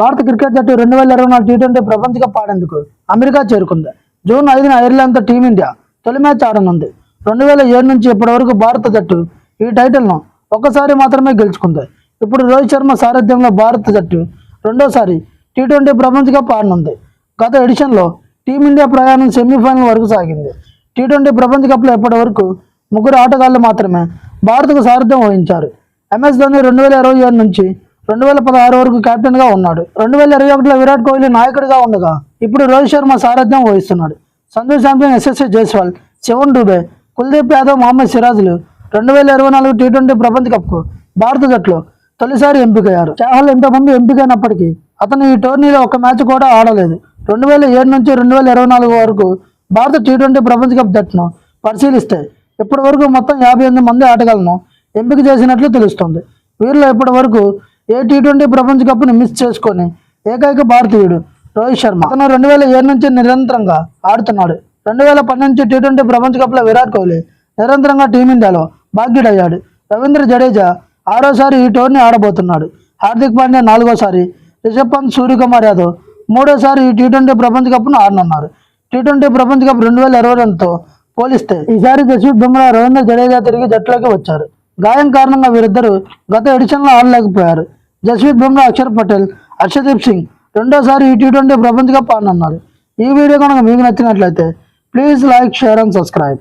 భారత క్రికెట్ జట్టు రెండు వేల ఇరవై నాలుగు టీ ట్వంటీ ప్రపంచ కప్ ఆడేందుకు అమెరికా చేరుకుంది. జూన్ ఐదున ఐర్లాండ్తో టీమిండియా తొలి మ్యాచ్ ఆడనుంది. రెండు వేల ఏడు నుంచి ఇప్పటి వరకు భారత జట్టు ఈ టైటిల్ను ఒక్కసారి మాత్రమే గెలుచుకుంది. ఇప్పుడు రోహిత్ శర్మ సారథ్యంలో భారత జట్టు రెండోసారి టీ ట్వంటీ ప్రపంచ కప్ ఆడనుంది. గత ఎడిషన్లో టీమిండియా ప్రయాణం సెమీఫైనల్ వరకు సాగింది. టీ ట్వంటీ ప్రపంచ కప్లో ఇప్పటి వరకు ముగ్గురు ఆటగాళ్ళు మాత్రమే భారత్కు సారథ్యం వహించారు. ఎంఎస్ ధోని రెండు వేల ఇరవై ఏడు నుంచి రెండు వేల పదహారు వరకు కెప్టెన్గా ఉన్నాడు. రెండు వేల ఇరవై ఒకటిలో విరాట్ కోహ్లీ నాయకుడిగా ఉండగా ఇప్పుడు రోహిత్ శర్మ సారథ్యం వహిస్తున్నాడు. సంజు శాంపియన్ ఎస్ఎస్ఏ జైస్వాల్ శివన్ డుబే కుల్దీప్ యాదవ్ మహమ్మద్ సిరాజ్లు రెండు వేల ఇరవై నాలుగు టీ ట్వంటీ ప్రపంచ కప్కు భారత జట్లో తొలిసారి ఎంపికయ్యారు. చాహల్ ఇంతకుముందు ఎంపికైనప్పటికీ అతను ఈ టోర్నీలో ఒక మ్యాచ్ కూడా ఆడలేదు. రెండు వేల ఏడు నుంచి రెండు వేల ఇరవై నాలుగు వరకు భారత టీ ట్వంటీ ప్రపంచ కప్ జట్టును పరిశీలిస్తే ఇప్పటి వరకు మొత్తం యాభై ఎనిమిది మంది ఆటగాళ్ళను ఎంపిక చేసినట్లు తెలుస్తుంది. వీరిలో ఇప్పటి వరకు ఏ టీ ట్వంటీ ప్రపంచ కప్ను మిస్ చేసుకొని ఏకైక భారతీయుడు రోహిత్ శర్మ. అతను రెండు వేల ఏడు నుంచి నిరంతరంగా ఆడుతున్నాడు. రెండు వేల పన్నెండు నుంచి టీ ట్వంటీ ప్రపంచ కప్లో విరాట్ కోహ్లీ నిరంతరంగా టీమిండియాలో భాగ్యుడయ్యాడు. రవీంద్ర జడేజా ఆరోసారి ఈ టోర్ని ఆడబోతున్నాడు. హార్దిక్ పాండ్యా నాలుగోసారి రిషబ్ పంత్ సూర్యకుమార్ యాదవ్ మూడోసారి ఈ టీ ట్వంటీ ప్రపంచ కప్ను ఆడనున్నారు. టీ ట్వంటీ ప్రపంచ కప్ రెండు వేల ఇరవై రెండుతో పోలిస్తే ఈసారి జస్వీత్ బుమ్రా రవీంద్ర జడేజా తిరిగి జట్టులోకి వచ్చారు. గాయం కారణంగా వీరిద్దరూ గత ఎడిషన్లో ఆడలేకపోయారు. జస్వీత్ బుమ్రా అక్షర్ పటేల్ హర్షదీప్ సింగ్. రెండోసారి ఈ టీ ట్వంటీ ప్రపంచ కప్ ఆడనున్నారు ఈ వీడియో కనుక మీకు నచ్చినట్లయితే please like share and subscribe.